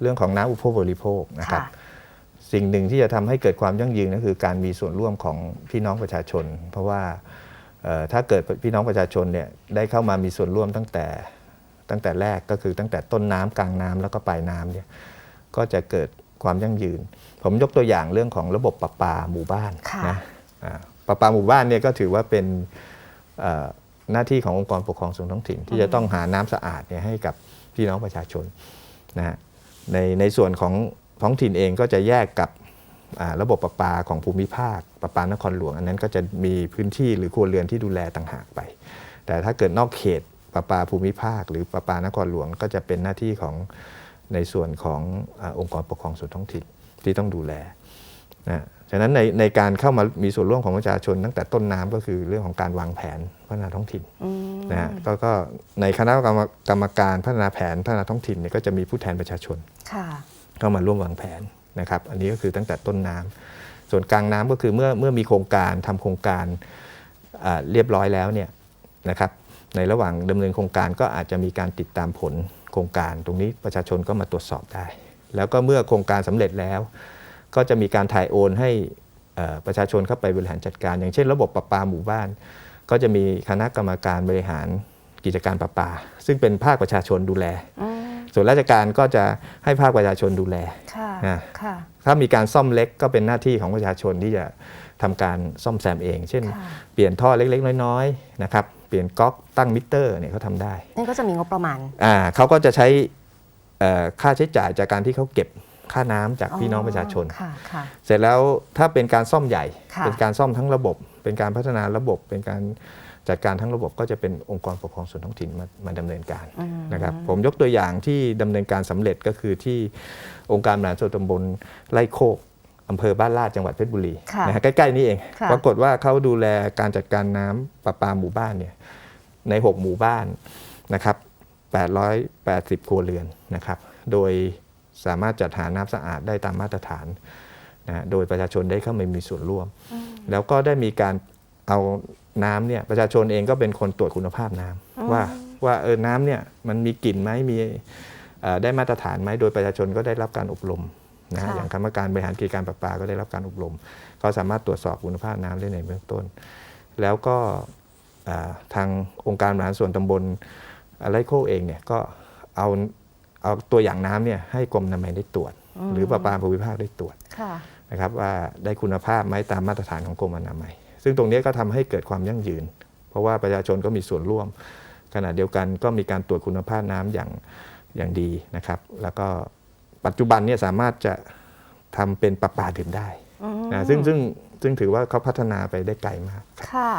เรื่องของน้ำอุปโภคบริโภคนะครับค่ะสิ่งหนึ่งที่จะทำให้เกิดความยั่งยืนก็คือการมีส่วนร่วมของพี่น้องประชาชน เพราะว่าเอ่อถ้าเกิดพี่น้องประชาชนเนี่ยได้เข้ามามีส่วนร่วมตั้งแต่ตั้งแต่แรกก็คือตั้งแต่ต้นน้ำกลางน้ำแล้วก็ปลายน้ำเนี่ยก็จะเกิดความยั่งยืน ผมยกตัวอย่างเรื่องของระบบประปาหมู่บ้านค่ะนะอ่าประปาหมู่บ้านเนี่ยก็ถือว่าเป็นเอ่อหน้าที่ขององค์กรปกครองส่วนท้องถิ่น ที่จะต้องหาน้ำสะอาดเนี่ยให้กับพี่น้องประชาชนนะฮะ ในในส่วนของท้องถิ่นเองก็จะแยกกับระบบประปาของภูมิภาคประปานครหลวง อันนั้นก็จะมีพื้นที่หรือครัวเรือนที่ดูแลต่างหากไป แต่ถ้าเกิดนอกเขตประปาภูมิภาค หรือประปานครหลวงก็จะเป็นหน้าที่ของในส่วนของอองค์กรปกครองส่วนท้องถิ่นที่ต้องดูแล นะฉะนั้นในในการเข้ามามีส่วนร่วมของประชาชนตั้งแต่ต้นน้ำก็คือเรื่องของการวางแผนพัฒนาท้องถิ่นอืมนะฮะแล้วก็ในคณะกรรมกรรมการพัฒนาแผนพัฒนาท้องถิ่นเนี่ยก็จะมีผู้แทนประชาชนค่ะเข้ามาร่วมวางแผนนะครับ อันนี้ก็คือตั้งแต่ต้นน้ำส่วนกลางน้ำก็คือเมื่อเมื่อมีโครงการทำโครงการอ่าเรียบร้อยแล้วเนี่ยนะครับ ในระหว่างดำเนินโครงการก็อาจจะมีการติดตามผลโครงการ ตรงนี้ประชาชนก็มาตรวจสอบได้ แล้วก็เมื่อโครงการสำเร็จแล้ว ก็จะมีการถ่ายโอนให้เอ่อประชาชนเข้าไปบริหารจัดการ อย่างเช่น ระบบประปาหมู่บ้าน ก็จะมีคณะกรรมการบริหารกิจการประปา ซึ่งเป็นภาคประชาชนดูแลอืมส่วนราชการก็จะให้ภาคประชาชนดูแลค่ะอ่าค่ะถ้ามีการซ่อมเล็กก็เป็นหน้าที่ของประชาชนที่จะทำการซ่อมแซมเอง เช่นค่ะเปลี่ยนท่อเล็กๆ น้อยๆนะครับเปลี่ยนก๊อกตั้งมิเตอร์เนี่ยเขาทำได้นี่ก็จะมีงบประมาณอ่าเขาก็จะใช้เอ่อค่าใช้จ่ายจากการที่เขาเก็บ ค่าน้ำจากพี่น้องประชาชนค่ะค่ะเสร็จแล้วถ้าเป็นการซ่อมใหญ่ค่ะเป็นการซ่อมทั้งระบบ เป็นการพัฒนาระบบ เป็นการจัดการทั้งระบบก็จะเป็นองค์กรปกครองส่วนท้องถิ่นมามาดำเนินการอืมนะครับผมยกตัวอย่างที่ดำเนินการสำเร็จก็คือที่องค์การบริหารส่วนตำบลไร่โคกอำเภอบ้านลาดจังหวัดเพชรบุรีค่ะนะฮะใกล้ๆนี่เองค่ะปรากฏว่าเขาดูแลการจัดการน้ำประปาหมู่บ้านเนี่ยใน 6 หมู่บ้านนะครับ880 ครัวเรือนนะครับ โดย สามารถจัดหาน้ำสะอาดได้ตามมาตรฐานนะโดยประชาชนได้เข้ามามีส่วนร่วม แล้วก็ได้มีการเอาน้ำเนี่ยประชาชนเองก็เป็นคนตรวจคุณภาพน้ำว่าว่าเออน้ำเนี่ยมันมีกลิ่นไหมมีเอ่อได้มาตรฐานไหมโดยประชาชนก็ได้รับการอบรมนะฮะค่ะอย่างคณะกรรมการบริหารกิจการประปาก็ได้รับการอบรมเขาสามารถตรวจสอบคุณภาพน้ำได้ในเบื้องต้น แล้วก็อ่าทางองค์การบริหารส่วนตำบลไร่โคกเองเนี่ยก็เอา เอาตัวอย่างน้ำเนี่ยให้กรมอนามัยได้ตรวจ หรือประปาภูมิภาคได้ตรวจค่ะนะครับว่าได้คุณภาพไหมตามมาตรฐานของกรมอนามัย ซึ่งตรงนี้ก็ทำให้เกิดความยั่งยืน เพราะว่าประชาชนก็มีส่วนร่วม ขณะเดียวกันก็มีการตรวจคุณภาพน้ำอย่างอย่างดีนะครับ แล้วก็ปัจจุบันเนี่ยสามารถจะทำเป็นประปาดื่มได้อืมนะซึ่งซึ่งซึ่งถือว่าเขาพัฒนาไปได้ไกลมากค่ะ